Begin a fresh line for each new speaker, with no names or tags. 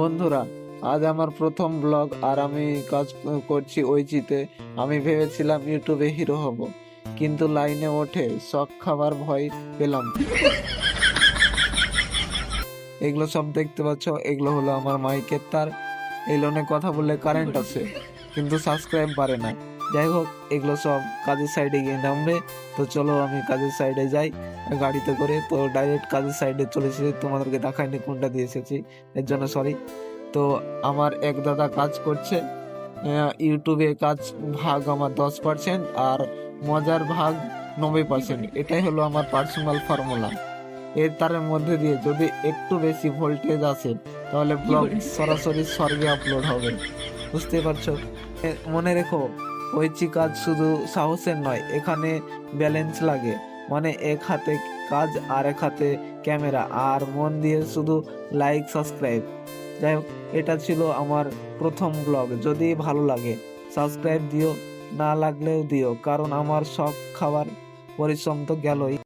বন্ধুরা, আজ আমার প্রথম ব্লগ আর আমি কাজ করছি ওইচিতে আমি ভেবেছিলাম ইউটিউবে হিরো হব, কিন্তু লাইনে ওঠে শখ খাবার ভয় পেলাম। এগুলো সব দেখতে পাচ্ছ, এগুলো হলো আমার মাইকের তার। এই লোনে কথা বললে কারেন্ট আছে, কিন্তু সাবস্ক্রাইব পারে না। যাই হোক এগুলো সব কাজের সাইডে গিয়ে নামবে। তো চলো আমি কাজের সাইডে যাই গাড়িতে করে। তো ডাইরেক্ট কাজের সাইডে চলে এসেছি। তোমাদেরকে দেখাইনি কোনটা দিয়ে এসেছি এর জন্য সরি তো আমার এক দাদা কাজ করছে। ইউটিউবে কাজ ভাগ আমার দশ পার্সেন্ট আর মজার ভাগ নব্বই পার্সেন্ট এটাই হলো আমার পার্সোনাল ফর্মুলা এর তারের মধ্যে দিয়ে যদি একটু বেশি ভোল্টেজ আসে তাহলে ব্লগ সরাসরি স্বর্গে আপলোড হবে। বুঝতে পারছ? মনে রেখো ওইচি কাজ শুধু সাহসের নয়, এখানে ব্যালেন্স লাগে। মানে এক হাতে কাজ আর এক হাতে ক্যামেরা আর মন দিয়ে শুধু লাইক সাবস্ক্রাইব যাই হোক, এটা ছিল আমার প্রথম ব্লগ যদি ভালো লাগে সাবস্ক্রাইব দিও, না লাগলেও দিও, কারণ আমার সব খাবার পরিশ্রম তো গেলই।